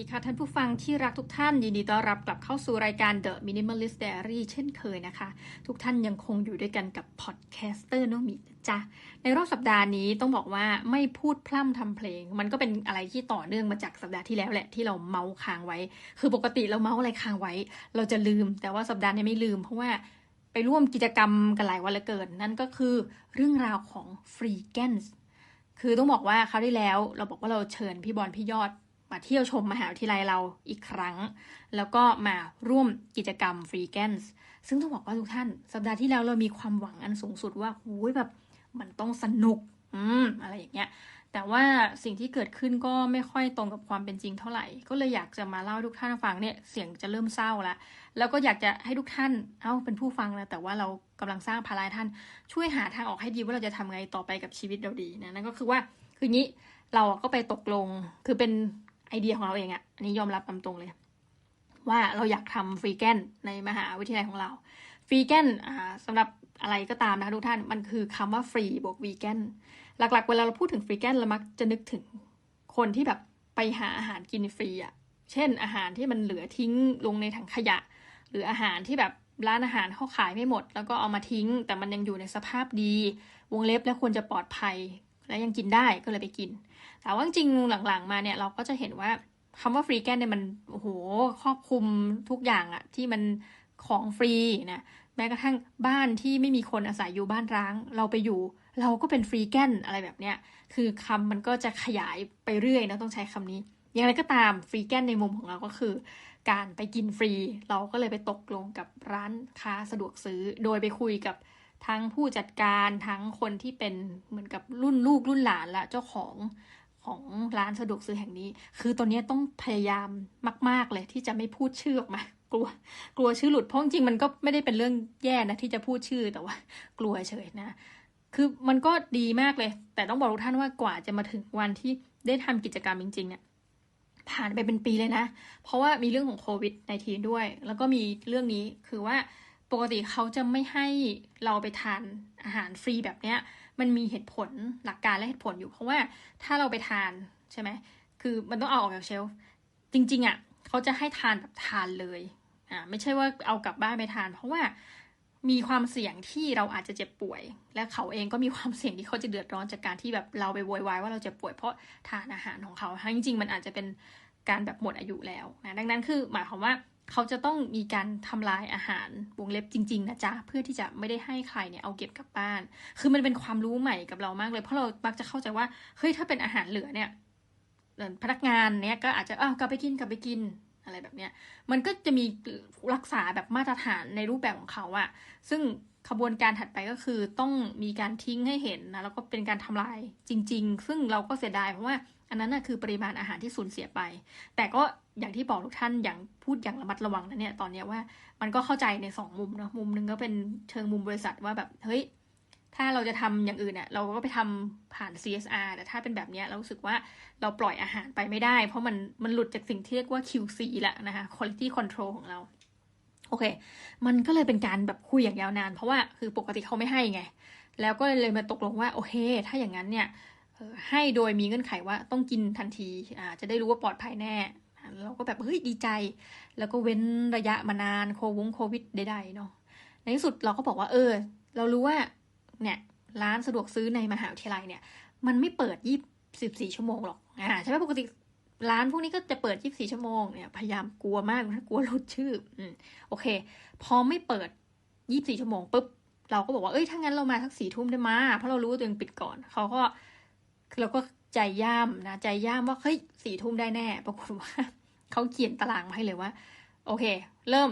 ดีค่ะท่านผู้ฟังที่รักทุกท่าน ยินดีต้อนรับกลับเข้าสู่รายการ The Minimalist Diary เช่นเคยนะคะ ทุกท่านยังคงอยู่ด้วยกันกับพอดแคสเตอร์น้องมีจ๊ะในรอบสัปดาห์นี้ต้องบอกว่าไม่พูดพร่ำทำเพลง มันก็เป็นอะไรที่ต่อเนื่องมาจากสัปดาห์ที่แล้วแหละที่เราเมาค้างไว้ คือปกติเราเมาอะไรค้างไว้ เราจะลืม แต่ว่าสัปดาห์นี้ไม่ลืม เพราะว่าไปร่วมกิจกรรมกันหลายวันเหลือเกิน นั่นก็คือเรื่องราวของฟรีแกนส์คือต้องบอกว่าคราวที่แล้ว เราบอกว่าเราเชิญพี่บอลพี่ยอด มาเที่ยวชมมหาวิทยาลัยเราอีกครั้ง แล้วก็มาร่วมกิจกรรมฟรีแกนส์ซึ่งต้องบอกว่าทุกท่าน สัปดาห์ที่แล้วเรามีความหวังอันสูงสุดว่าหูยแบบมันต้องสนุก อืม อะไรอย่างเงี้ย แต่ว่าสิ่งที่เกิดขึ้นก็ไม่ค่อยตรงกับความเป็นจริงเท่าไหร่ ก็เลยอยากจะมาเล่าให้ทุกท่านฟังเนี่ย เสียงจะเริ่มเศร้าล้วแล้วก็อยากจะให้ทุกท่าน เอ้า เป็นผู้ฟังนะ แต่ว่าเรากำลังสร้างภาระท่าน ช่วยหาทางออกให้ดีว่าเราจะทำไงต่อไปกับชีวิตเราดีนะ นั่นก็คือว่า คืองี้ เราก็ไปตกลง คือเป็น ไอเดียของเราเองอะอันนี้ยอมรับตามตรงเลย ว่าเราอยากทำฟรีแกนในมหาวิทยาลัยของเราฟรีแกนอ่าสำหรับอะไรก็ตามนะคะทุกท่านมันคือคำว่าฟรีบวกวีแกนหลักๆ เวลาเราพูดถึงฟรีแกนเรามักจะนึกถึงคนที่แบบไปหาอาหารกินฟรีอะเช่น อาหารที่มันเหลือทิ้งลงในถังขยะ หรืออาหารที่แบบร้านอาหารเขาขายไม่หมด แล้วก็เอามาทิ้ง แต่มันยังอยู่ในสภาพดี วงเล็บและควรจะปลอดภัย และยังกินได้ก็เลยไปกิน แต่ว่าจริงหลังๆ มาเนี่ยเราก็จะเห็นว่าคำว่าฟรีแกนเนี่ยมันโอ้โหครอบคลุมทุกอย่างอะที่มันของฟรีนะแม้กระทั่งบ้านที่ไม่มีคนอาศัยอยู่บ้านร้าง เราไปอยู่ เราก็เป็นฟรีแกนอะไรแบบเนี้ยคือคำมันก็จะขยายไปเรื่อยนะต้องใช้คำนี้ อย่างไรก็ตามฟรีแกนในมุมของเราก็คือ การไปกินฟรี เราก็เลยไปตกลงกับร้านค้าสะดวกซื้อ โดยไปคุยกับ ทั้งผู้จัดการทั้งคนที่เป็นเหมือนกับรุ่นลูกรุ่นหลานละเจ้าของของร้านสะดวกซื้อแห่งนี้ คือตอนนี้ต้องพยายามมาก ๆ เลยที่จะไม่พูดชื่อออกมากลัว กลัวชื่อหลุดเพราะจริงมันก็ไม่ได้เป็นเรื่องแย่นะที่จะพูดชื่อแต่ว่า กลัวเฉยนะ คือมันก็ดีมากเลย แต่ต้องบอกทุกท่านว่ากว่าจะมาถึงวันที่ได้ทำกิจกรรมจริง ๆ เนี่ย ผ่านไปเป็นปีเลยนะ เพราะว่ามีเรื่องของโควิดในทีด้วย แล้วก็มีเรื่องนี้คือว่า ปกติเขาจะไม่ให้เราไปทานอาหารฟรีแบบเนี้ย มันมีเหตุผลหลักการและเหตุผลอยู่ เพราะว่าถ้าเราไปทานใช่ไหมคือมันต้องเอาออกจากเชลฟ์จริง ๆอะ่ะเขาจะให้ทานแบบทานเลยอ่าไม่ใช่ว่าเอากลับบ้านไปทาน เพราะว่ามีความเสี่ยงที่เราอาจจะเจ็บป่วย และเขาเองก็มีความเสี่ยงที่เขาจะเดือดร้อนจากการที่แบบเราไปโวยวายว่าเราเจ็บป่วยเพราะทานอาหารของเขาทั้งจริงๆมันอาจจะเป็นการแบบหมดอายุแล้วนะดังนั้นคือหมายความว่า เขาจะต้องมีการทำลายอาหารวงเล็บจริงๆนะจ๊ะเพื่อที่จะไม่ได้ให้ใครเนี่ยเอาเก็บกลับบ้าน คือมันเป็นความรู้ใหม่กับเรามากเลย เพราะเรามักจะเข้าใจว่าเฮ้ยถ้าเป็นอาหารเหลือเนี่ยพนักงานเนี่ยก็อาจจะอ้าวกลับไปกินกลับไปกินอะไรแบบเนี้ย มันก็จะมีรักษาแบบมาตรฐานในรูปแบบของเขาอะซึ่งขบวนการถัดไปก็คือต้องมีการทิ้งให้เห็นนะแล้วก็เป็นการทำลายจริง ๆ ซึ่งเราก็เสียดายเพราะว่า อันนั้นนะคือปริมาณอาหารที่สูญเสียไป แต่ก็อย่างที่บอกทุกท่านอย่างพูดอย่างระมัดระวังนะเนี่ยตอนนี้ว่ามันก็เข้าใจในสองมุมเนาะมุมหนึ่งก็เป็นเชิงมุมบริษัทว่าแบบเฮ้ยถ้าเราจะทำอย่างอื่นเนี่ยเราก็ไปทำผ่าน CSR แต่ถ้าเป็นแบบนี้เราสึกว่าเราปล่อยอาหารไปไม่ได้ เพราะมันมันหลุดจากสิ่งที่เรียกว่า QC แหละนะคะ Quality Control ของเรา โอเค มันก็เลยเป็นการแบบคุยอย่างยาวนาน เพราะว่าคือปกติเขาไม่ให้ไง แล้วก็เลยมาตกลงว่าโอเค ถ้าอย่างนั้นเนี่ย ให้โดยมีเงื่อนไขว่าต้องกินทันทีอ่าจะได้รู้ว่าปลอดภัยแน่ เราก็แบบเฮ้ยดีใจ แล้วก็เว้นระยะมานานโควงโควิดใดๆเนาะในที่สุดเราก็บอกว่าเออ เรารู้ว่าเนี่ยร้านสะดวกซื้อในมหาวิทยาลัยเนี่ย มันไม่เปิดยี่สิบสี่ชั่วโมงหรอกอ่าใช่ไหมปกติร้านพวกนี้ก็จะเปิดยี่สี่ชั่วโมงเนี่ยพยายามกลัวมากกลัวหลุดชื่ออืมโอเค พอไม่เปิดยี่สี่ชั่วโมงปุ๊บเราก็บอกว่าเอ้ยถ้างั้นเรามาสักสี่ทุ่มได้มาเพราะเรารู้ว่าตัวเองปิดก่อนเขาก็ เราก็ใจย่ามนะใจย่ามว่าเฮ้ยสี่ทุ่มได้แน่ ปรากฏว่าเขาเขียนตารางมาให้เลยว่า โอเค เริ่ม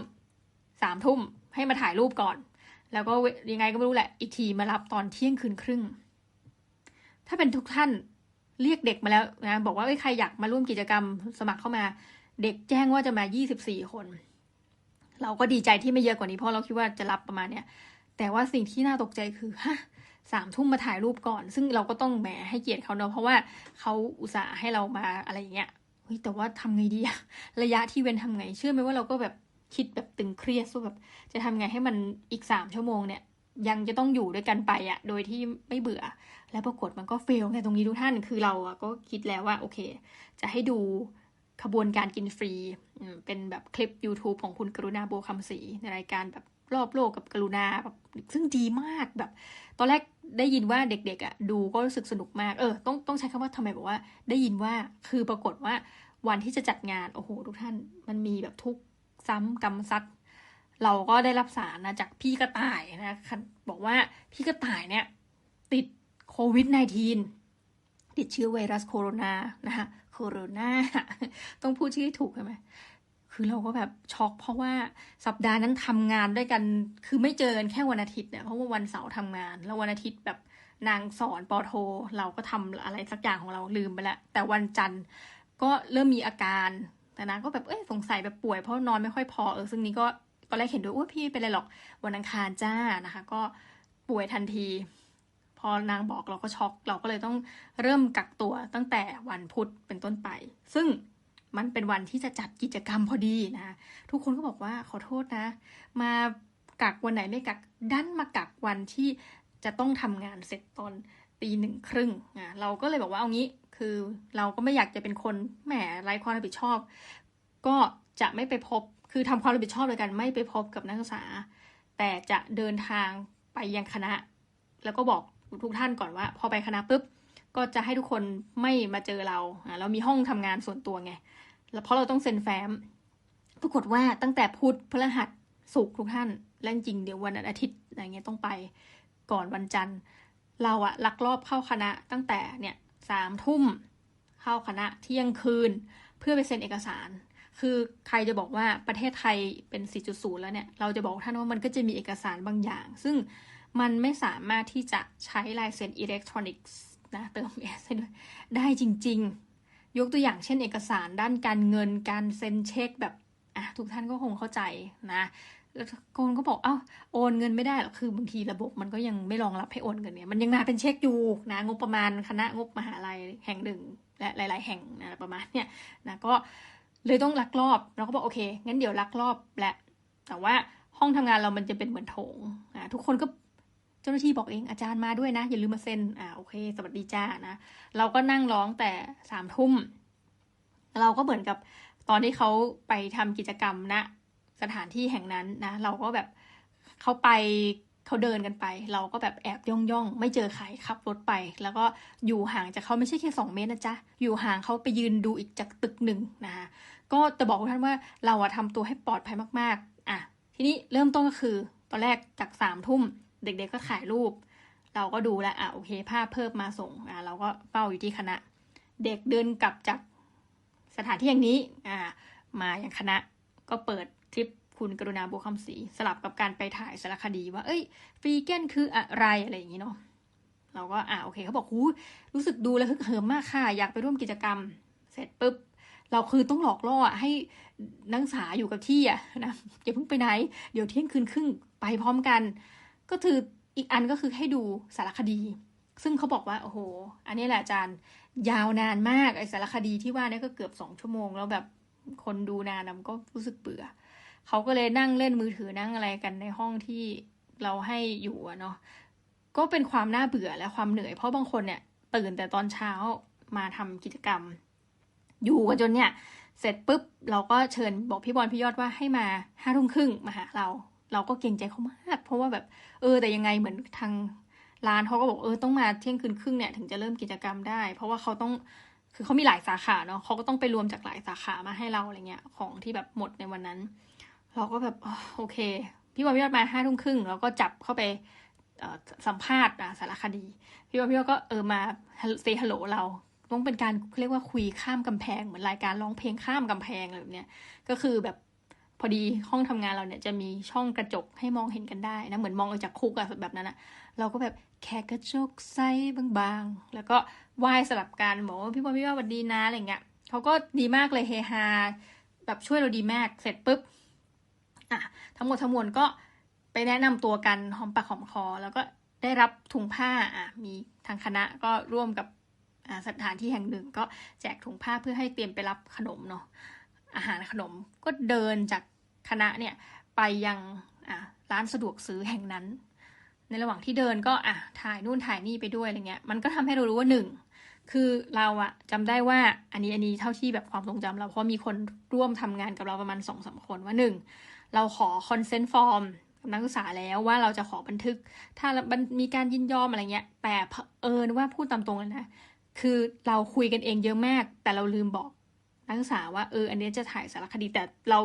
สามทุ่มให้มาถ่ายรูปก่อน แล้วก็ยังไงก็ไม่รู้แหละ อีกทีมารับตอนเที่ยงคืนครึ่ง ถ้าเป็นทุกท่านเรียกเด็กมาแล้วนะบอกว่าใครอยากมาร่วมกิจกรรมสมัครเข้ามา เด็กแจ้งว่าจะมายี่สิบสี่คน เราก็ดีใจที่ไม่เยอะกว่านี้เพราะเราคิดว่าจะรับประมาณเนี้ยแต่ว่าสิ่งที่น่าตกใจคือฮะ สามทุ่มมาถ่ายรูปก่อน ซึ่งเราก็ต้องแหมให้เกียรติเขาเนาะเพราะว่าเขาอุตส่าห์ให้เรามาอะไรอย่างเงี้ยเฮ้ยแต่ว่าทำไงดีอะระยะที่เว้นทำไง เชื่อไหมว่าเราก็แบบคิดแบบตึงเครียดว่าแบบจะทำไงให้มันอีกสามชั่วโมงเนี่ยยังจะต้องอยู่ด้วยกันไปอะโดยที่ไม่เบื่อ แล้วปรากฏมันก็เฟลไงตรงนี้ทุกท่านคือเราอะก็คิดแล้วว่าโอเค จะให้ดูขบวนการกินฟรีเป็นแบบคลิป YouTube ของคุณกรุณาโบคำศรีในรายการแบบ รอบโลกกับกรุณาแบบซึ่งดีมากแบบ ตอนแรกได้ยินว่าเด็กๆอะดูก็รู้สึกสนุกมากเออต้องต้องใช้คำว่าทำไมบอกว่า ได้ยินว่าคือปรากฏว่าวันที่จะจัดงานโอ้โห ทุกท่านมันมีแบบทุกซ้ำกรรมซัดเราก็ได้รับสารนะจากพี่กระต่ายนะบอกว่าพี่กระต่ายเนี่ย ติดโควิด -19 ติดเชื้อไวรัสโคโรนานะคะโคโรนาต้องพูดชื่อถูกใช่ไหม คือเราก็แบบช็อกเพราะว่าสัปดาห์นั้นทำงานด้วยกัน คือไม่เจอกันแค่วันอาทิตย์เนี่ยเพราะว่าวันเสาร์ทำงาน แล้ววันอาทิตย์แบบนางสอนปอโท เราก็ทำอะไรสักอย่างของเราลืมไปล้วแต่วันจันทร์ก็เริ่มมีอาการแต่นางก็แบบเอ้ยสงสัยแบบป่วยเพราะนอนไม่ค่อยพอเออซึ่งนี้ก็ตอนแรกเห็นด้วยว่าพี่เป็นไรหรอกวันอังคารจ้านะคะ ก็ป่วยทันที พอนางบอกเราก็ช็อกเราก็เลยต้องเริ่มกักตัวตั้งแต่วันพุธเป็นต้นไป ซึ่ง มันเป็นวันที่จะจัดกิจกรรมพอดีนะ ทุกคนก็บอกว่าขอโทษนะ มากักวันไหนไม่กักดันมากักวันที่จะต้องทำงานเสร็จตอนตีหนึ่งครึ่งอะเราก็เลยบอกว่าเอางี้คือเราก็ไม่อยากจะเป็นคนแหมไร้ความรับผิดชอบ ก็จะไม่ไปพบคือทำความรับผิดชอบเลยกันไม่ไปพบกับนักศึกษา แต่จะเดินทางไปยังคณะ แล้วก็บอกทุกท่านก่อนว่า พอไปคณะปุ๊บก็จะให้ทุกคนไม่มาเจอเรา เรามีห้องทำงานส่วนตัวไง แล้วเพราะเราต้องเซ็นแฟ้ม ปรากฏว่าตั้งแต่พุธพฤหัสศุกร์ทุกท่าน และจริงเดี๋ยววันอาทิตย์อะไรเงี้ยต้องไปก่อนวันจันทร์ เราอะลักลอบเข้าคณะตั้งแต่เนี่ยสามทุ่มเข้าคณะเที่ยงคืน เพื่อไปเซ็นเอกสาร คือใครจะบอกว่าประเทศไทยเป็น 4.0 แล้วเนี่ย เราจะบอกท่านว่ามันก็จะมีเอกสารบางอย่าง ซึ่งมันไม่สามารถที่จะใช้ลายเซ็นอิเล็กทรอนิกส์นะเติมเอสได้จริง ๆ ยกตัวอย่างเช่นเอกสารด้านการเงินการเซ็นเช็คแบบอะทุกท่านก็คงเข้าใจนะแล้วคนก็บอกเอ้าโอนเงินไม่ได้หรอกคือบางทีระบบมันก็ยังไม่รองรับให้โอนเงินเนี่ยมันยังมาเป็นเช็คอยู่นะงบประมาณคณะงบมหาลัยแห่งหนึ่งและหลาย ๆ แห่งนะประมาณเนี่ยนะก็เลยต้องลักลอบเราก็บอกโอเคงั้นเดี๋ยวลักลอบแหละแต่ว่าห้องทำงานเรามันจะเป็นเหมือนโถงอ่าทุกคนก็ เจ้าหน้าที่บอกเองอาจารย์มาด้วยนะ อย่าลืมมาเซ็นอ่าโอเค สวัสดีจ้านะเราก็นั่งร้องแต่สามทุ่มเราก็เหมือนกับตอนที่เขาไปทำกิจกรรมนะสถานที่แห่งนั้นนะ เราก็แบบเขาไปเขาเดินกันไป เราก็แบบแอบย่องย่องไม่เจอใครขับรถไป แล้วก็อยู่ห่างจากเขาไม่ใช่แค่สองเมตรนะจ๊ะอยู่ห่างเขาไปยืนดูอีกจากตึกหนึ่งนะคะก็จะบอกท่านว่าเราอะทำตัวให้ปลอดภัยมาก ๆ อะ ทีนี้เริ่มต้นก็คือ ตอนแรกจากสามทุ่ม เด็กๆก็ถ่ายรูป เราก็ดูแลอะโอเค ภาพเพิ่มมาส่งอะเราก็เฝ้าอยู่ที่คณะ เด็กเดินกลับจากสถานที่อย่างนี้อ่ามาอย่างคณะก็เปิดคลิปคุณกรุณาบัวคำศรีสลับกับการไปถ่ายสารคดีว่า เอ้ยฟรีแกนคืออะไรอะไรอย่างนี้เนาะเราก็อ่าโอเคเขาบอกหูรู้สึกดูแล้วฮึกเหิมมากค่ะ อยากไปร่วมกิจกรรม เสร็จปุ๊บเราคือต้องหลอกล่อให้นักศึกษาอยู่กับที่อะนะอย่าเพิ่งไปไหน เดี๋ยวเที่ยงคืนครึ่งไปพร้อมกัน ก็คืออีกอันก็คือให้ดูสารคดี ซึ่งเขาบอกว่า โอ้โห อันนี้แหละอาจารย์ยาวนานมากไอสารคดีที่ว่านี่ก็เกือบสองชั่วโมง แล้วแบบคนดูนานมันก็รู้สึกเบื่อเขาก็เลยนั่งเล่นมือถือนั่งอะไรกันในห้องที่เราให้อยู่อะเนาะก็เป็นความน่าเบื่อและความเหนื่อยเพราะบางคนเนี่ย ตื่นแต่ตอนเช้ามาทำกิจกรรม อยู่กันจนเนี่ย เสร็จปุ๊บ เราก็เชิญบอกพี่บอลพี่ยอดว่าให้มาห้าทุ่มครึ่งมาหาเรา เราก็เกรงใจเขามาก เพราะว่าแบบเออแต่ยังไงเหมือนทางร้านเขาก็บอกเออต้องมาเที่ยงคืนครึ่งเนี่ยถึงจะเริ่มกิจกรรมได้ เพราะว่าเขาต้องคือเขามีหลายสาขาเนาะเขาก็ต้องไปรวมจากหลายสาขามาให้เราอะไรเงี้ยของที่แบบหมดในวันนั้น เราก็แบบโอเค พี่วันพี่ยอดมาห้าทุ่มครึ่งเราก็จับเข้าไปสัมภาษณ์สารคดี พี่วันพี่ยอดก็เออมาเซฮัลโหลเราต้องเป็นการเรียกว่าคุยข้ามกำแพงเหมือนรายการร้องเพลงข้ามกำแพงอะไรแบบเนี้ยก็คือแบบ พอดีห้องทำงานเราเนี่ยจะมีช่องกระจกให้มองเห็นกันได้นะเหมือนมองออกจากคุกอะแบบนั้นอะเราก็แบบแค่กระจกใสบางๆ แล้วก็ไหว้สลับกันบอกว่าพี่บอลพี่ว่าวันดีนะอะไรเงี้ยเขาก็ดีมากเลยเฮฮาแบบช่วยเราดีมากเสร็จปุ๊บอะทั้งหมดทั้งมวลก็ไปแนะนำตัวกันหอมปากหอมคอ แล้วก็ได้รับถุงผ้าอะมีทางคณะก็ร่วมกับสถานที่แห่งหนึ่งก็แจกถุงผ้าเพื่อให้เตรียมไปรับขนมเนาะอาหารขนมก็เดินจาก คณะเนี่ยไปยังร้านสะดวกซื้อแห่งนั้น ในระหว่างที่เดินก็อะถ่ายนู่นถ่ายนี่ไปด้วยอะไรเงี้ยมันก็ทำให้เรารู้ว่าหนึ่งคือเราอะจำได้ว่าอันนี้อันนี้เท่าที่แบบความทรงจำเราเพราะมีคนร่วมทำงานกับเราประมาณสองสาคนว่าหนึ่งเราขอคอนเซนต์ฟอร์มกับนักศึกษาแล้วว่าเราจะขอบันทึก ถ้ามีการยินยอมอะไรเงี้ย แต่เผอิญว่าพูดตามตรงเลยนะคือเราคุยกันเองเยอะมาก แต่เราลืมบอกนักศึกษาว่าเอออันนี้จะถ่ายสารคดีแต่เรา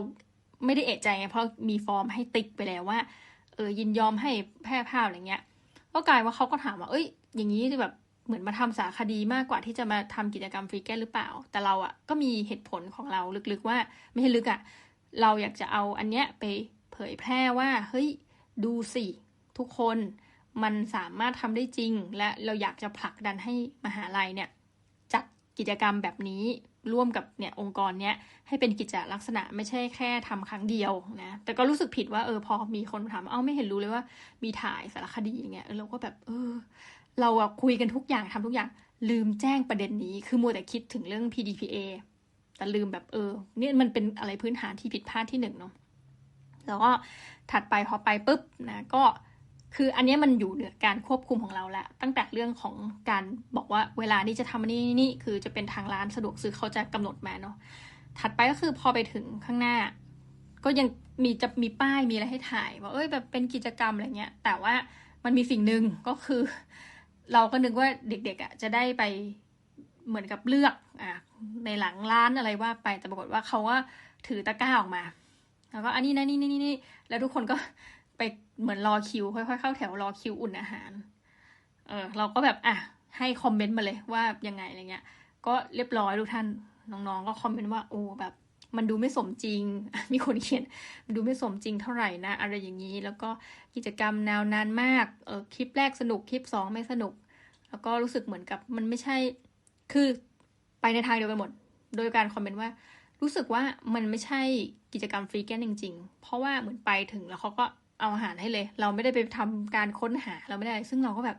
ไม่ได้เอะใจไงเพราะมีฟอร์มให้ติ๊กไปแล้วว่า เออยินยอมให้แพร่ภาพอะไรเงี้ยก็กลายว่าเขาก็ถามว่าเอ้ย อย่างนี้แบบเหมือนมาทำสารคดีมากกว่าที่จะมาทำกิจกรรมฟรีแกนหรือเปล่า แต่เราอะ่ะก็มีเหตุผลของเราลึกๆว่าไม่ใช่ลึกอะ่ะเราอยากจะเอาอันเนี้ยไปเผยแพร่ว่าเฮ้ยดูสิทุกคนมันสามารถทำได้จริง และเราอยากจะผลักดันให้มหาลัยเนี่ยจัดกิจกรรมแบบนี้ ร่วมกับเนี่ยองค์กรเนี้ยให้เป็นกิจลักษณะไม่ใช่แค่ทำครั้งเดียวนะแต่ก็รู้สึกผิดว่าเออพอมีคนถามเอ้าไม่เห็นรู้เลยว่ามีถ่ายสารคดีอย่างเงี้ยเราก็แบบเออ เราอะคุยกันทุกอย่างทำทุกอย่างลืมแจ้งประเด็นนี้ คือมัวแต่คิดถึงเรื่อง PDPA แต่ลืมแบบเออเนี่ยมันเป็นอะไรพื้นฐานที่ผิดพลาดที่หนึ่งเนาะแล้วก็ถัดไปพอไปปุ๊บนะก็ คืออันนี้มันอยู่เหนือการควบคุมของเราแหละตั้งแต่เรื่องของการบอกว่าเวลานี้จะทำนี่นี่คือจะเป็นทางร้านสะดวกซื้อเขาจะกำหนดมาเนาะถัดไปก็คือพอไปถึงข้างหน้า ก็ยังมีจะมีป้ายมีอะไรให้ถ่ายว่าเอ้ยแบบเป็นกิจกรรมอะไรเงี้ย แต่ว่ามันมีสิ่งหนึ่งก็คือ เราก็นึกว่าเด็กๆอะจะได้ไปเหมือนกับเลือกอะในหลังร้านอะไรว่าไปแต่ปรากฏว่าเขาว่าถือตะกร้าออกมา แล้วก็อันนี้นะนี่นี่นี่แล้วทุกคนก็ไป เหมือนรอคิวค่อยๆเข้าแถวรอคิวอุ่นอาหาร เออเราก็แบบอะให้คอมเมนต์มาเลยว่ายังไงอะไรเงี้ย ก็เรียบร้อยทุกท่านน้องๆ ก็คอมเมนต์ว่าโอ้แบบ มันดูไม่สมจริง มีคนเขียนดูไม่สมจริงเท่าไหร่นะ อะไรอย่างนี้ แล้วก็กิจกรรมแนวนานมากเออคลิปแรกสนุกคลิปสองไม่สนุก แล้วก็รู้สึกเหมือนกับมันไม่ใช่ คือไปในทางเดียวกันหมด โดยการคอมเมนต์ว่ารู้สึกว่ามันไม่ใช่กิจกรรมฟรีแกนจริง ๆ เพราะว่าเหมือนไปถึงแล้วเขาก็ เอาอาหารให้เลย เราไม่ได้ไปทำการค้นหาเราไม่ได้ ซึ่งเราก็แบบ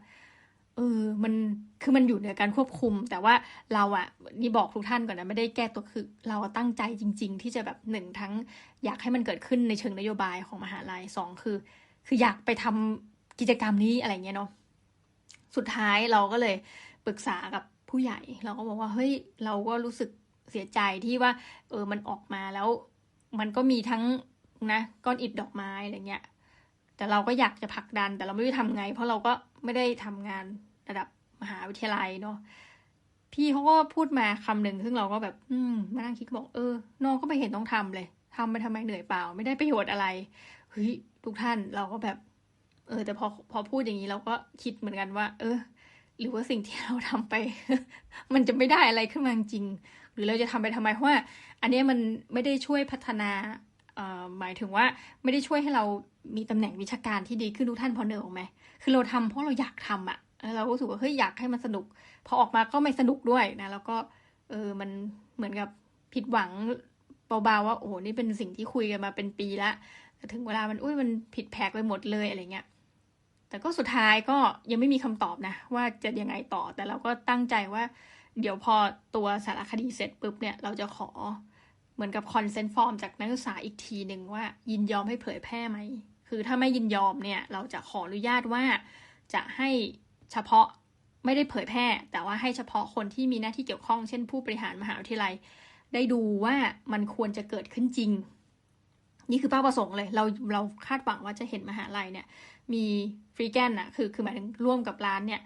เออมันคือมันอยู่ในการควบคุม แต่ว่าเราอะนี่บอกทุกท่านก่อนนะไม่ได้แก้ตัวคือ เราตั้งใจจริง ๆ ที่จะแบบหนึ่งทั้งอยากให้มันเกิดขึ้นในเชิงนโยบายของมหาลัยสองคือ คืออยากไปทำกิจกรรมนี้อะไรเงี้ยเนาะสุดท้ายเราก็เลยปรึกษากับผู้ใหญ่ เราก็บอกว่าเฮ้ยเราก็รู้สึกเสียใจที่ว่า เออมันออกมาแล้ว มันก็มีทั้งนะก้อนอิฐดอกไม้อะไรเงี้ย แต่เราก็อยากจะผลักดัน แต่เราไม่รู้ทำไง เพราะเราก็ไม่ได้ทำงานระดับมหาวิทยาลัยเนาะพี่เขาก็พูดมาคำหนึ่งซึ่งเราก็แบบ อืมมานั่งคิดบอกเออน้องก็ไม่เห็นต้องทำเลยทำไปทำไมเหนื่อยเปล่า ไม่ได้ประโยชน์อะไรเฮ้ยทุกท่านเราก็แบบ เออ แต่พอพอพูดอย่างนี้เราก็คิดเหมือนกันว่า เออ หรือว่าสิ่งที่เราทำไป มันจะไม่ได้อะไรขึ้นมาจริง หรือเราจะทำไปทำไมเพราะว่า อันนี้มันไม่ได้ช่วยพัฒนาหมายถึงว่าไม่ได้ช่วยให้เรา มีตำแหน่งวิชาการที่ดีขึ้นทุกท่านพอเนออกไหมคือเราทำเพราะเราอยากทำอะ่ะเราก็รู้สึกว่าเฮ้ยอยากให้มันสนุก พอออกมาก็ไม่สนุกด้วยนะ แล้วก็เออมันเหมือนกับผิดหวังเบาๆว่าโอ้โหนี่เป็นสิ่งที่คุยกันมาเป็นปีละถึงเวลามันอุ้ยมันผิดแผกไปหมดเลยอะไรเงี้ยแต่ก็สุดท้ายก็ยังไม่มีคำตอบนะ ว่าจะยังไงต่อแต่เราก็ตั้งใจว่า เดี๋ยวพอตัวสารคดีเสร็จปุ๊บเนี่ยเราจะขอเหมือนกับคอนเซนต์ฟอร์มจากนักศึกษาอีกทีหนึ่งว่ายินยอมให้เผยแพร่ไหม คือถ้าไม่ยินยอมเนี่ย เราจะขออนุญาตว่าจะให้เฉพาะไม่ได้เผยแพร่ แต่ว่าให้เฉพาะคนที่มีหน้าที่เกี่ยวข้อง เช่นผู้บริหารมหาวิทยาลัย ได้ดูว่ามันควรจะเกิดขึ้นจริง นี่คือเป้าประสงค์เลย เราเราคาดหวังว่าจะเห็นมหาลัยเนี่ย มีฟรีแกนอะคือคือหมายถึงร่วมกับร้านเนี่ย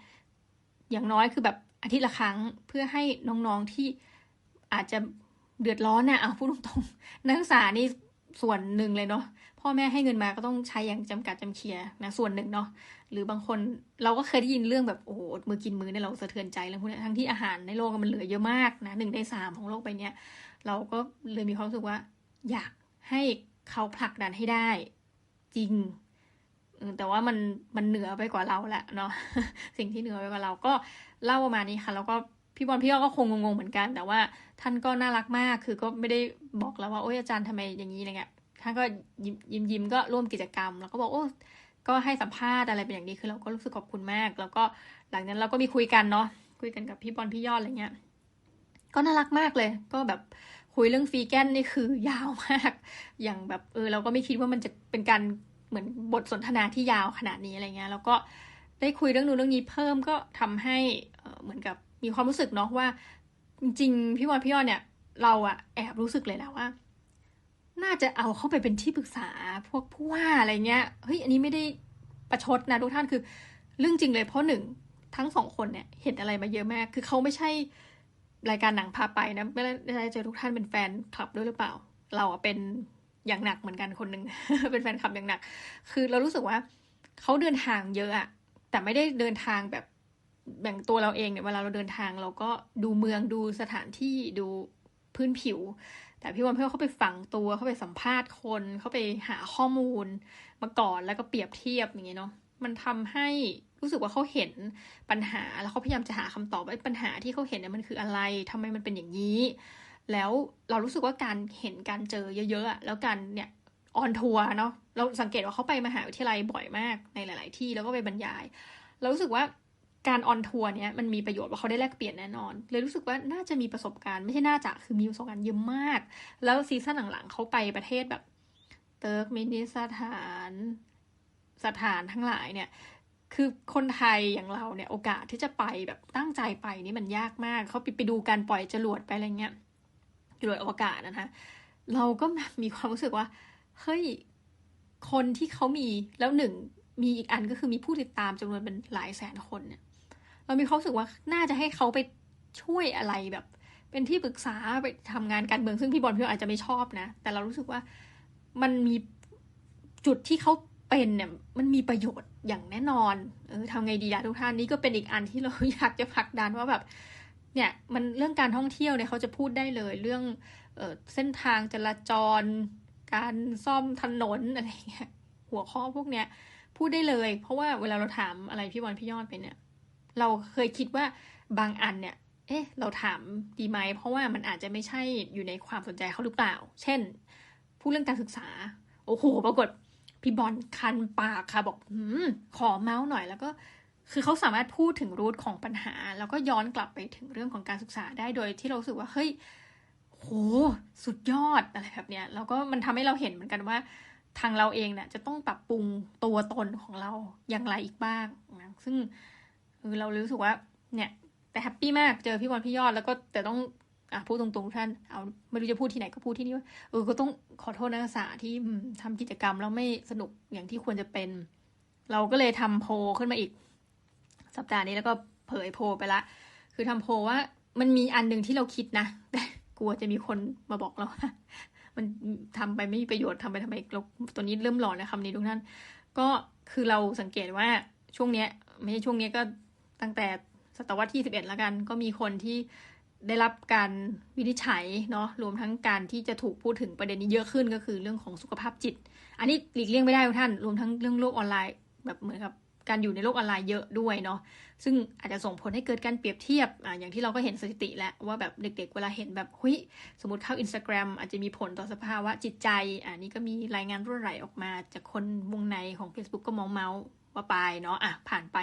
อย่างน้อยคือแบบอาทิตย์ละครั้งเพื่อให้น้องๆที่อาจจะเดือดร้อนนะเอาพูดตรงๆนักศึกษานี่ส่วนหนึ่งเลยเนาะ พ่อแม่ให้เงินมาก็ต้องใช้อย่างจำกัดจำเคียนะส่วนหนึ่งเนาะหรือบางคนเราก็เคยได้ยินเรื่องแบบโอ้โหมือกินมือเนี่ยเราสะเทือนใจเรื่องพวกนี้ทั้งที่อาหารในโลกมันเหลือเยอะมากนะหนึ่งในสามของโลกใบนี้เราก็เลยมีความรู้สึกว่า อยากให้เขาผลักดันให้ได้ จริงแต่ว่ามันมันเหนือไปกว่าเราแหละเนาะสิ่งที่เหนือไปกว่าเราก็เล่าประมาณนี้ค่ะ แล้วก็พี่บอลพี่ก็คงงงเหมือนกัน แต่ว่าท่านก็น่ารักมากคือก็ไม่ได้บอกแล้วว่าโอ้ยอาจารย์ทำไมอย่างนี้อะไรเงี้ย ท่านก็ยิ้มยิ้มก็ร่วมกิจกรรม แล้วก็บอกโอ้ก็ให้สัมภาษณ์อะไรเป็นอย่างดีคือเราก็รู้สึกขอบคุณมาก แล้วก็หลังนั้นเราก็มีคุยกันเนาะคุยกันกับพี่บอลพี่ยอดอะไรเงี้ยก็น่ารักมากเลย ก็แบบคุยเรื่องฟีแกนนี่คือยาวมาก อย่างแบบเออเราก็ไม่คิดว่ามันจะเป็นการเหมือนบทสนทนาที่ยาวขนาดนี้อะไรเงี้ย แล้วก็ได้คุยเรื่องนู้นเรื่องนี้เพิ่มก็ทำให้เหมือนกับมีความรู้สึกเนาะว่า จริงพี่วอนพี่ยอนเนี่ย เราอะแอบรู้สึกเลยนะว่า น่าจะเอาเข้าไปเป็นที่ปรึกษาพวกผู้ว่าอะไรเงี้ยเฮ้ยอันนี้ไม่ได้ประชดนะทุกท่านคือ เรื่องจริงเลยเพราะหนึ่งทั้งสองคนเนี่ยเห็นอะไรมาเยอะมาก คือเขาไม่ใช่รายการหนังพาไปนะไม่ได้เจอทุกท่านเป็นแฟนคลับด้วยหรือเปล่า เราเป็นอย่างหนักเหมือนกันคนหนึ่งเป็นแฟนคลับอย่างหนัก คือเรารู้สึกว่าเขาเดินทางเยอะอะแต่ไม่ได้เดินทางแบบแบ่งตัวเราเองเนี่ยเวลาเราเดินทางเราก็ดูเมืองดูสถานที่ดูพื้นผิว แต่พี่วันเพื่อเขาไปฝังตัวเขาไปสัมภาษณ์คน เขาไปหาข้อมูล มาก่อนแล้วก็เปรียบเทียบอย่างเงี้ยเนาะมันทำให้รู้สึกว่าเขาเห็นปัญหาแล้วเขาพยายามจะหาคำตอบว่าปัญหาที่เขาเห็นเนี่ยมันคืออะไรทำไมมันเป็นอย่างนี้ แล้วเรารู้สึกว่าการเห็นการเจอเยอะๆแล้วการเนี่ยออนทัวร์เนาะเราสังเกตว่าเขาไปมหาวิทยาลัยบ่อยมากในหลาย ๆ ที่แล้วก็ไปบรรยาย เรารู้สึกว่า การออนทัวร์เนี้ยมันมีประโยชน์ว่าเขาได้แลกเปลี่ยนแน่นอน เลยรู้สึกว่าน่าจะมีประสบการณ์ไม่ใช่น่าจะคือมีประสบการณ์เยอะมาก แล้วซีซั่นหลังๆเขาไปประเทศแบบเติร์กมินิสถานสถานทั้งหลายเนี่ย คือคนไทยอย่างเราเนี่ยโอกาสที่จะไปแบบตั้งใจไปนี่มันยากมากเขาไปไปดูการปล่อยจรวดไปอะไรเงี้ยจรวดอวกาศนะคะเราก็มีความรู้สึกว่าเฮ้ยคนที่เขามีแล้วหนึ่งมีอีกอันก็คือมีผู้ติดตามจำนวนเป็นหลายแสนคนเนี่ย เรามีความรู้สึกว่าน่าจะให้เขาไปช่วยอะไรแบบ เป็นที่ปรึกษาไปทำงานการเมืองซึ่งพี่บอลพี่อาจจะไม่ชอบนะ แต่เรารู้สึกว่ามันมีจุดที่เขาเป็นเนี่ยมันมีประโยชน์อย่างแน่นอนเออทำไงดีล่ะทุกท่านนี่ก็เป็นอีกอันที่เราอยากจะผลักดันว่าแบบเนี่ยมันเรื่องการท่องเที่ยวเนี่ยเขาจะพูดได้เลย เรื่องเออเส้นทางจราจร การซ่อมถนนอะไรเงี้ยหัวข้อพวกเนี้ยพูดได้เลย เพราะว่าเวลาเราถามอะไรพี่วันพี่ยอดไปเนี่ย เราเคยคิดว่าบางอันเนี่ย เอ๊ะ เราถามดีไหม เพราะว่ามันอาจจะไม่ใช่อยู่ในความสนใจเขาหรือเปล่า เช่น พูดเรื่องการศึกษา โอ้โห ปรากฏพี่บอลคันปากค่ะ บอกอืมขอเมาส์หน่อยแล้วก็ คือเขาสามารถพูดถึงรูทของปัญหา แล้วก็ย้อนกลับไปถึงเรื่องของการศึกษาได้โดยที่เราสึกว่า เฮ้ย โห สุดยอดอะไรแบบเนี้ย แล้วก็มันทำให้เราเห็นเหมือนกันว่าทางเราเองเนี่ยจะต้องปรับปรุงตัวตนของเราอย่างไรอีกบ้างนะซึ่ง เรารู้สึกว่า เนี่ย แต่แฮปปี้มากเจอพี่บอลพี่ยอดแล้วก็แต่ต้องอะพูดตรงๆท่านเอาไม่รู้จะพูดที่ไหนก็พูดที่นี่ว่าเออก็ต้องขอโทษนักศึกษาที่ทำกิจกรรมแล้วไม่สนุกอย่างที่ควรจะเป็น เราก็เลยทำโพขึ้นมาอีก สัปดาห์นี้แล้วก็เผยโพไปละ คือทำโพว่ามันมีอันหนึ่งที่เราคิดนะแต่กลัวจะมีคนมาบอกเราว่ามันทำไปไม่มีประโยชน์ทำไปทำไมเราตัวนี้เริ่มหลอนนะคำนี้ทุกท่านก็คือเราสังเกตว่าช่วงเนี้ย ไม่ใช่ช่วงนี้ก็ ตั้งแต่ศตวรรษที่สิบเอ็ดแล้วกัน ก็มีคนที่ได้รับการวินิจฉัยเนาะรวมทั้งการที่จะถูกพูดถึงประเด็นนี้เยอะขึ้นก็คือเรื่องของสุขภาพจิต อันนี้หลีกเลี่ยงไม่ได้ทุกท่าน รวมทั้งเรื่องโลกออนไลน์แบบเหมือนกับการอยู่ในโลกออนไลน์เยอะด้วยเนาะซึ่งอาจจะส่งผลให้เกิดการเปรียบเทียบอ่าอย่างที่เราก็เห็นสถิติแล้วว่าแบบเด็กๆ เวลาเห็นแบบหุยสมมติเข้า Instagram อาจจะมีผลต่อสภาวะจิตใจอ่านี่ก็มีรายงานรั่วไหลออกมาจากคนวงในของ Facebook ก็มองเมาส์ว่าไปเนาะอะผ่านไป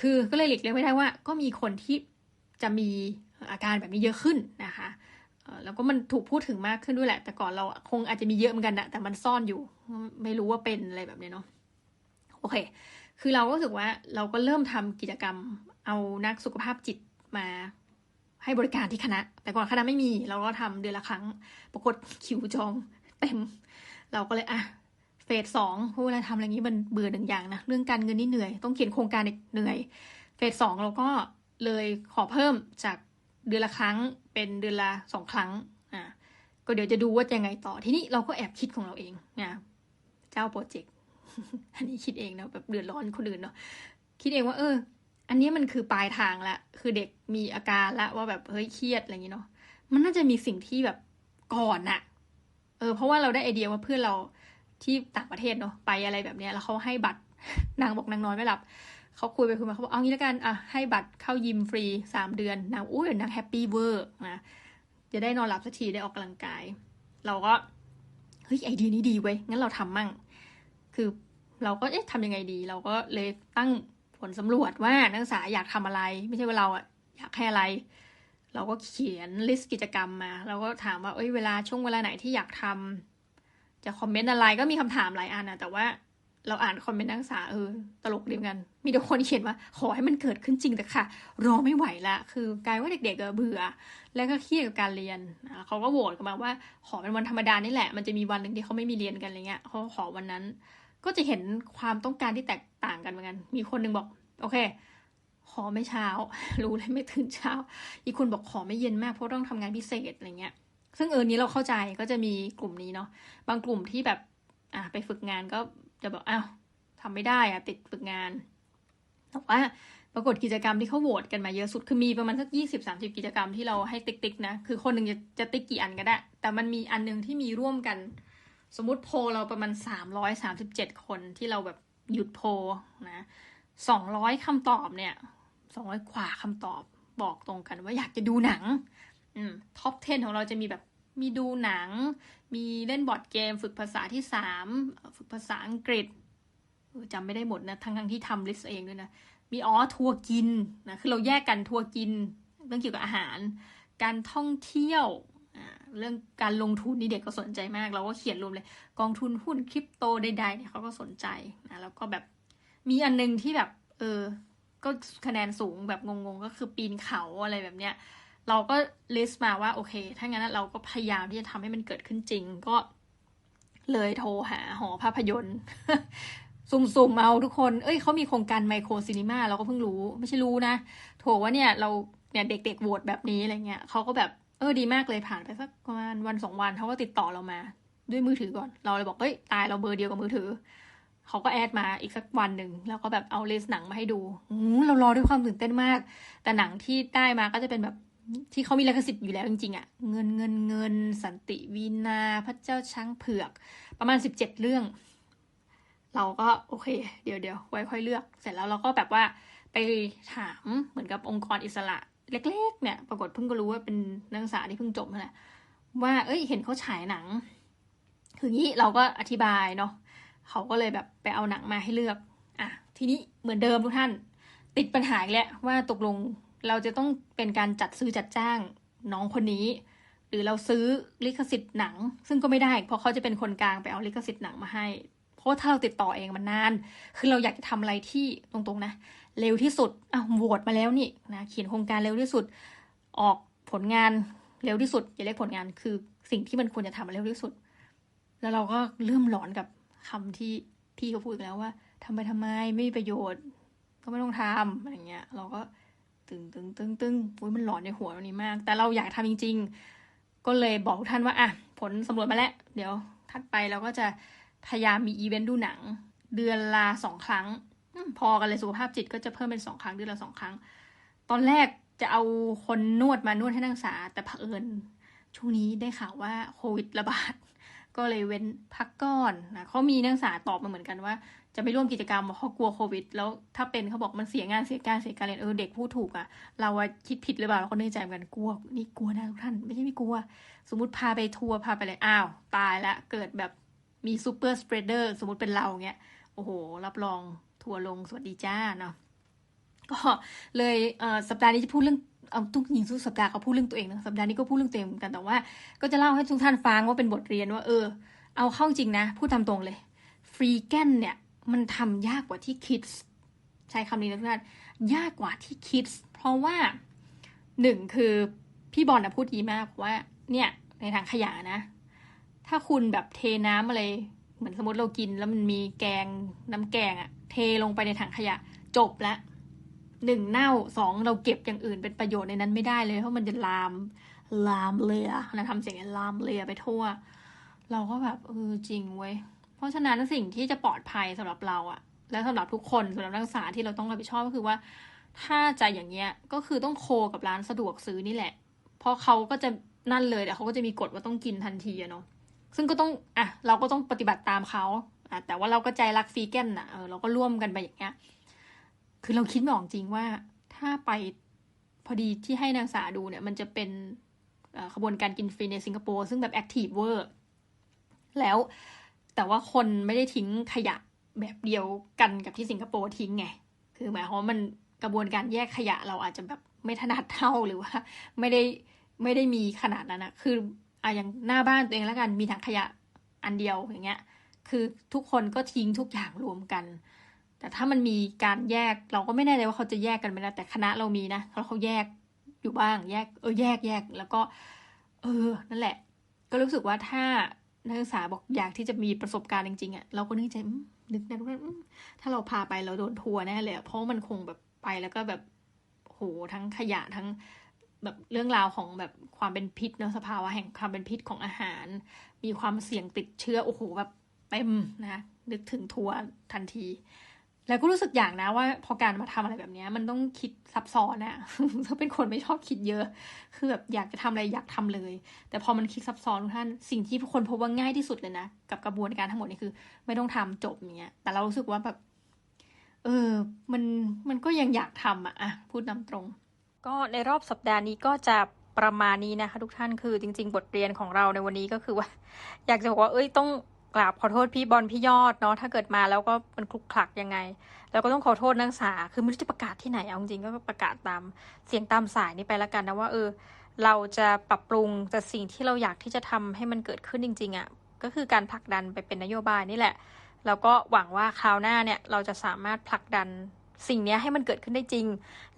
คือก็เลยหลีกเลี่ยงไม่ได้ว่า ก็มีคนที่จะมีอาการแบบนี้เยอะขึ้นนะคะแล้วก็มันถูกพูดถึงมากขึ้นด้วยแหละ แต่ก่อนเราคงอาจจะมีเยอะเหมือนกันนะแต่มันซ่อนอยู่ ไม่รู้ว่าเป็นอะไรแบบนี้เนาะโอเค คือเราก็รู้สึกว่าเราก็เริ่มทำกิจกรรม เอานักสุขภาพจิตมาให้บริการที่คณะ แต่ก่อนคณะไม่มี เราก็ทำเดือนละครั้ง ปรากฏคิวจองเต็ม เราก็เลยอะ เฟสสองเวลาทำอะไรนี้มันเบื่อหนึ่งอย่างนะ เรื่องการเงินนี่เหนื่อย ต้องเขียนโครงการเหนื่อย เฟสสองเราก็เลยขอเพิ่มจากเดือนละครั้งเป็นเดือนละสองครั้งอะก็เดี๋ยวจะดูว่าจะยังไงต่อ ทีนี้เราก็แอบคิดของเราเองนะเจ้าโปรเจกต์อันนี้คิดเองนะแบบเดือดร้อนคนอื่นเนาะคิดเองว่าเออ อันนี้มันคือปลายทางละ คือเด็กมีอาการละว่าแบบเฮ้ยเครียดอะไรอย่างนี้เนาะมันน่าจะมีสิ่งที่แบบก่อนอะเออ เพราะว่าเราได้ไอเดียว่าเพื่อนเรา ที่ต่างประเทศเนาะไปอะไรแบบเนี้ยแล้วเขาให้บัตรนางบอกนางน้อยไม่หลับเขาคุยไปคุยมาเขาบอกเอางี้แล้วกันอะให้บัตรเข้ายิมฟรีสามเดือนนางอุ้ยนางแฮปปี้เวอร์นะจะได้นอนหลับสักทีได้ออกกำลังกาย เราก็เฮ้ยไอเดียนี้ดีเว้ยงั้นเราทำมั่ง คือเราก็เอ๊ะทำยังไงดี เราก็เลยตั้งผลสำรวจว่านักศึกษาอยากทำอะไร ไม่ใช่ว่าเราอะอยากให้อะไร เราก็เขียนลิสต์กิจกรรมมา เราก็ถามว่าเอ้ยเวลาช่วงเวลาไหนที่อยากทำ จะคอมเมนต์อะไรก็มีคำถามหลายอันนะแต่ว่าเราอ่านคอมเมนต์นักศึกษาเออตลกดีเหมือนกัน มีแต่คนเขียนว่า ขอให้มันเกิดขึ้นจริงแต่ค่ะ รอไม่ไหวละคือกลายว่าเด็กๆเบื่อ แล้วก็เครียดกับการเรียนเขาก็โหวตกันมาว่า ขอเป็นวันธรรมดานี่แหละ มันจะมีวันหนึ่งที่เขาไม่มีเรียนกันอะไรเงี้ยเขาขอวันนั้น ก็จะเห็นความต้องการที่แตกต่างกันเหมือนกัน มีคนหนึ่งบอก โอเค ขอไม่เช้า รู้เลยไม่ตื่นเช้า อีกคนบอกขอไม่เย็นมากเพราะต้องทำงานพิเศษอะไรเงี้ย ซึ่งเออนี้เราเข้าใจก็จะมีกลุ่มนี้เนาะบางกลุ่มที่แบบอะไปฝึกงานก็จะบอกอ้าวทำไม่ได้อะติดฝึกงานแต่ว่าปรากฏกิจกรรมที่เขาโหวตกันมาเยอะสุดคือมีประมาณสักยี่สิบสามสิบกิจกรรมที่เราให้ติ๊กติ๊กนะ คือคนหนึ่งจะจะติ๊กกี่อันก็ได้ แต่มันมีอันหนึงที่มีร่วมกัน สมมติโพเราประมาณสามร้อยสามสิบเจ็ดคนที่เราแบบหยุดโพนะสองร้อยคำตอบเนี่ยสองร้อยกว่าคำตอบบอกตรงกันว่าอยากจะดูหนัง ท็อป 10 ของเราจะมีแบบมีดูหนัง มีเล่นบอร์ดเกม ฝึกภาษาที่สามฝึกภาษาอังกฤษเออจำไม่ได้หมดนะ ทั้งทั้งที่ทำลิสต์เองด้วยนะ มีอ๋อทัวร์กินนะคือเราแยกกันทัวร์กิน เรื่องเกี่ยวกับอาหาร การท่องเที่ยวเรื่องการลงทุนนี่เด็กก็สนใจมาก เราก็เขียนรวมเลย กองทุนหุ้นคริปโตใดๆเนี่ยเขาก็สนใจนะแล้วก็แบบมีอันนึงที่แบบ เออ ก็คะแนนสูงแบบงงๆ ก็คือปีนเขาอะไรแบบเนี้ย เราก็ลิสต์มาว่าโอเค ถ้างั้นเราก็พยายามที่จะทำให้มันเกิดขึ้นจริง ก็เลยโทรหาหอภาพยนตร์สุ่มๆเอาทุกคน เอ้ยเขามีโครงการไมโครซีนีมาเราก็เพิ่งรู้ ไม่ใช่รู้นะโถว่าเนี่ยเราเนี่ยเด็กๆโหวตแบบนี้อะไรเงี้ยเขาก็แบบเออดีมากเลยผ่านไปสักประมาณวันสองวันเขาก็ติดต่อเรามา ด้วยมือถือก่อน เราเลยบอกเฮ้ยตายเราเบอร์เดียวกับมือถือเขาก็แอดมาอีกสักวันหนึ่งแล้วก็แบบเอาลิสต์หนังมาให้ดูอืเรารอด้วยความตื่นเต้นมาก แต่หนังที่ได้มาก็จะเป็นแบบ ที่เขามีลิขสิทธิ์อยู่แล้วจริงๆอะ่ะ เงินเงินเงิน สันติวีนา พระเจ้าช้างเผือก ประมาณสิบเจ็ดเรื่อง เราก็โอเค เดี๋ยวเดี๋ยวไว้ค่อยเลือก เสร็จแล้วเราก็แบบว่าไปถามเหมือนกับองค์กรอิสระเล็ก ๆ เนี่ย ปรากฏเพิ่งก็รู้ว่าเป็นนักศึกษาที่เพิ่งจบนั่นแหละว่า เอ้ย เห็นเขาฉายหนัง คืองี้เราก็อธิบายเนาะเขาก็เลยแบบไปเอาหนังมาให้เลือก อะ ทีนี้เหมือนเดิมทุกท่าน ติดปัญหาอีกแล้วว่าตกลง เราจะต้องเป็นการจัดซื้อจัดจ้างน้องคนนี้ หรือเราซื้อลิขสิทธิ์หนัง ซึ่งก็ไม่ได้ เพราะเขาจะเป็นคนกลางไปเอาลิขสิทธิ์หนังมาให้ เพราะถ้าเราติดต่อเองมันนาน คือเราอยากจะทำอะไรที่ตรงๆนะ เร็วที่สุดอะโหวตมาแล้วนี่นะเขียนโครงการเร็วที่สุด ออกผลงานเร็วที่สุดอย่าเรียกผลงานคือสิ่งที่มันควรจะทำเร็วที่สุด แล้วเราก็เริ่มหลอนกับคำที่พี่เขาพูดแล้วว่าทำไปทำไมไม่มีประโยชน์ ก็ไม่ต้องทำอะไรเงี้ย เราก็ ตึงตึงตึงตึงอุ้ยมันหลอนในหัววันนี้มาก แต่เราอยากทำจริง ๆ ก็เลยบอกท่านว่าอะผลสำรวจมาแล้ว เดี๋ยวถัดไปเราก็จะพยายามมีอีเวนต์ดูหนัง เดือนละสองครั้งพอกันเลยสุขภาพจิตก็จะเพิ่มเป็นสองครั้งเดือนละสองครั้ง ตอนแรกจะเอาคนนวดมานวดให้นักศึกษา แต่เผอิญช่วงนี้ได้ข่าวว่าโควิดระบาดก็เลยเว้นพักก่อนนะเขามีนักศึกษาตอบมาเหมือนกันว่า จะไม่ร่วมกิจกรรมเพราะกลัวโควิด แล้วถ้าเป็นเขาบอกมันเสียงานเสียการเสียการเรียนเออเด็กพูดถูกอะ่ะ เราคิดผิดหรือเปล่าเราก็นึกใจเหมือนกันกลัวนี่กลัวนะทุกท่านไม่ใช่ไม่กลัว สมมติพาไปทัวร์พาไปเลยอ้าว ตายละเกิดแบบมีซูเปอร์สเปรดเดอร์สมมติเป็นเราเงี้ยโอ้โห รับรองทัวร์ลงสวัสดีจ้าเนาะก็เลยเออสัปดาห์นี้จะพูดเรื่องเอาทุกยิงทุกสัปดาห์เขาพูดเรื่องตัวเองนะสัปดาห์นี้ก็พูดเรื่องตัวเองเหมือนกันแต่ว่า ก็จะเล่าให้ทุกท่านฟังว่าเป็นบทเรียนว่าเออ เอาเข้าจริงนะ พูดตามตรงเลยฟรีแกนเนี่ย มันทำยากกว่าที่คิด ใช้คำนี้นะทุกท่านยากกว่าที่คิด เพราะว่าหนึ่งคือพี่บอลนะพูดดีมากว่า เนี่ย ในทางขยะนะ ถ้าคุณแบบเทน้ำอะไร เหมือนสมมติเรากิน แล้วมันมีแกงน้ำแกงอะเทลงไปในถังขยะ จบละหนึ่งเน่าสองเราเก็บอย่างอื่นเป็นประโยชน์ในนั้นไม่ได้เลย เพราะมันจะลามลามเลียนะทำเสียงลามเลียไปทั่ว เราก็แบบเออจริงเว้ย เพราะฉะนั้นสิ่งที่จะปลอดภัยสำหรับเราอะและสำหรับทุกคนสำหรับนักศึกษาที่เราต้องรับผิดชอบก็คือว่า ถ้าจะอย่างเงี้ยก็คือต้องโคกับร้านสะดวกซื้อนี่แหละ เพราะเขาก็จะนั่นเลยแต่เขาก็จะมีกฎว่าต้องกินทันทีอะเนาะซึ่งก็ต้องอะเราก็ต้องปฏิบัติตามเขาอะแต่ว่าเราก็ใจรักฟรีแกนอะเออเราก็ร่วมกันไปอย่างเงี้ยคือเราคิดไม่ออกจริงว่า ถ้าไปพอดีที่ให้นักศึกษาดูเนี่ย มันจะเป็นขบวนการกินฟรีในสิงคโปร์ซึ่งแบบแอคทีฟเวอร์แล้ว แต่ว่าคนไม่ได้ทิ้งขยะแบบเดียวกันกับที่สิงคโปร์ทิ้งไง คือหมายความว่ามันกระบวนการแยกขยะเราอาจจะแบบไม่ถนัดเท่าหรือว่า ไม่ได้ไม่ได้มีขนาดนั้นนะคืออะอย่างหน้าบ้านตัวเองแล้วกันมีถังขยะอันเดียวอย่างเงี้ย คือทุกคนก็ทิ้งทุกอย่างรวมกัน แต่ถ้ามันมีการแยกเราก็ไม่แน่ใจว่าเขาจะแยกกันไหมนะแต่คณะเรามีนะแล้วเขาแยกอยู่บ้างแยก เออแยกแยกแล้วก็ เออ นั่นแหละ ก็รู้สึกว่าถ้า นักศึกษาบอกอยากที่จะมีประสบการณ์จริงๆอะ่ะเราก็นึกใจนึกนะว่าถ้าเราพาไปเราโดนทัวร์แน่เลยอะเพราะมันคงแบบไปแล้วก็แบบโหทั้งขยะทั้งแบบเรื่องราวของแบบความเป็นพิษเนาะสภาวะแห่งความเป็นพิษของอาหาร มีความเสี่ยงติดเชื้อโอ้โหแบบเต็มนะนึกถึงทัวร์ทันที แล้วก็รู้สึกอย่างนะว่าพอการมาทำอะไรแบบนี้มันต้องคิดซับซ้อนอะถ้าเป็นคนไม่ชอบคิดเยอะ คือแบบอยากจะทำอะไรอยากทำเลย แต่พอมันคิดซับซ้อนทุกท่านสิ่งที่คนพบว่าง่ายที่สุดเลยนะกับกระบวนการทั้งหมดนี่คือ ไม่ต้องทำจบเงี้ย แต่เรารู้สึกว่าแบบ เออ มันมันก็ยังอยากทำอะอะพูดนำตรง ก็ในรอบสัปดาห์นี้ก็จะประมาณนี้นะคะ ทุกท่านคือจริง ๆ บทเรียนของเราในวันนี้ก็คือว่า อยากจะบอกว่าเอ้ยต้อง กราบขอโทษพี่บอลพี่ยอดเนาะถ้าเกิดมาแล้วก็มันคลุกคลักยังไง แล้วก็ต้องขอโทษนักศึกษา คือไม่รู้จะประกาศที่ไหนเอาจริงก็ประกาศตามเสียงตามสายนี้ไปแล้วกันนะว่าเออเราจะปรับปรุงแต่สิ่งที่เราอยากที่จะทำให้มันเกิดขึ้นจริงๆอะ่ะก็คือการผลักดันไปเป็นนโยบายนี่แหละ แล้วก็หวังว่าคราวหน้าเนี่ยเราจะสามารถผลักดัน สิ่งนี้ให้มันเกิดขึ้นได้จริง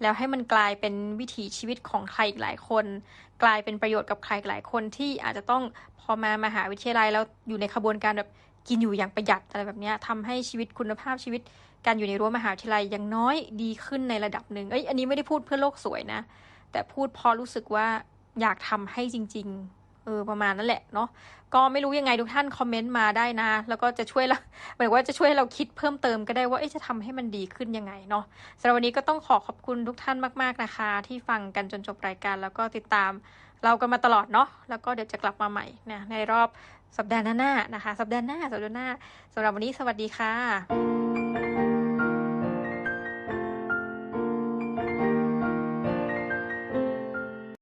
แล้วให้มันกลายเป็นวิถีชีวิตของใครอีกหลายคน กลายเป็นประโยชน์กับใครอีกหลายคนที่อาจจะต้องพอมามหาวิทยาลัยแล้วอยู่ในขบวนการแบบกินอยู่อย่างประหยัดอะไรแบบนี้ยทำให้ชีวิตคุณภาพชีวิตการอยู่ในรั้วมหาวิทยาลัยอย่างน้อยดีขึ้นในระดับหนึ่งเอ้ยอันนี้ไม่ได้พูดเพื่อโลกสวยนะ แต่พูดเพอรู้สึกว่าอยากทำให้จริง ๆ เออประมาณนั้นแหละเนาะก็ไม่รู้ยังไงทุกท่านคอมเมนต์มาได้นะ แล้วก็จะช่วยเราหมายว่าจะช่วยให้เราคิดเพิ่มเติมก็ได้ว่าเอ๊ะจะทำให้มันดีขึ้นยังไงเนาะสำหรับวันนี้ก็ต้องขอขอบคุณทุกท่านมาก ๆนะคะ ที่ฟังกันจนจบรายการ แล้วก็ติดตามเรากันมาตลอดเนาะแล้วก็เดี๋ยวจะกลับมาใหม่นะในรอบสัปดาห์หน้านะคะ สัปดาห์หน้าสัปดาห์หน้าสำหรับวันนี้สวัสดีค่ะ